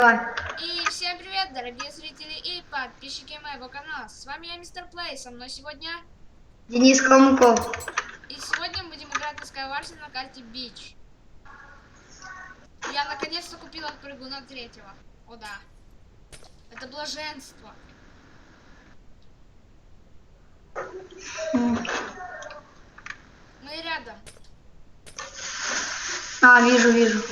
И всем привет, дорогие зрители и подписчики моего канала. С вами я, Мистер Плей. Со мной сегодня... Денис Калмыков. И сегодня мы будем играть на Skywars на карте Бич. Я наконец-то купила прыгуна третьего. О да. Это блаженство. Мы рядом. А, вижу, вижу.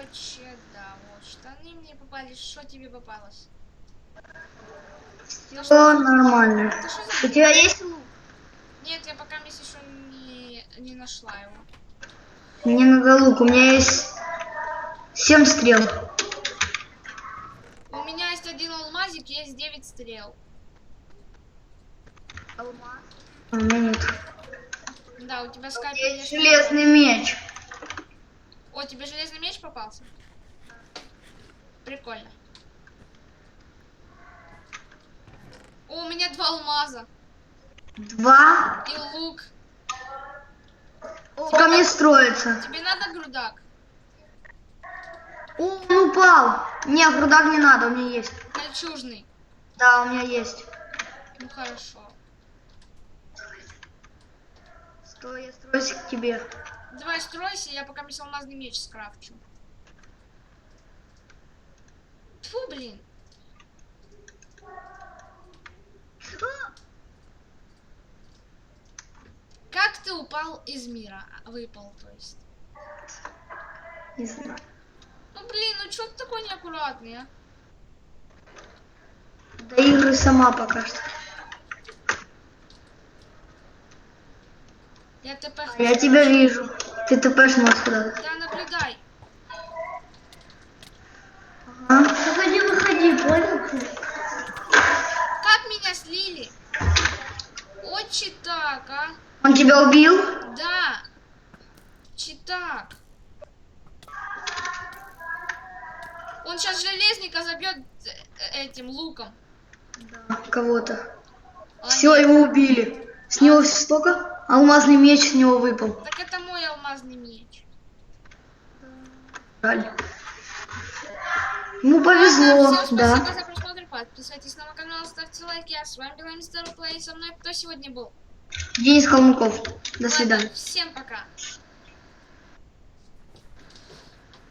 Короче, да, вот штаны мне попались. Что тебе попалось? Ну Все нормально. За... У тебя есть лук? Нет, я пока если что не, не нашла его. Мне надо лук. У меня есть семь стрел. У меня есть один алмазик, есть 9 стрел. А у меня нет. Да, у тебя скайп, Есть железный меч. О, тебе железный меч попался? Прикольно. О, у меня два алмаза. Два. И лук. Ко мне строится. Тебе надо грудак? О, он упал. Не, грудак не надо, у меня есть. Кольчужный. Да, у меня есть. Ну хорошо. Стой, я строюсь к тебе. Давай стройся, я пока мне алмазный меч скрафчу. Тьфу, блин. Как ты упал из мира? А, Выпал, то есть. Не знаю. Ну блин, ну чё ты такой неаккуратный, а? Да игры сама пока что. Я ТП А Я тебя вижу. Ты тпшь нас куда-то. Да, наблюдай. Ага. Выходи, выходи, понял ты? Как меня слили? Очень так, а? Он тебя убил? Да. Читак. Он сейчас железника забьет э, этим луком. Да. Кого-то. А Все, нет, его убили. С него столько? Алмазный меч с него выпал. Так это мой алмазный меч. Жаль. Ему повезло, да. Подписывайтесь на мой канал, ставьте лайки. А с вами была Мистер Плей. Со мной кто сегодня был? Денис Калмыков. До Ладно, свидания. всем пока.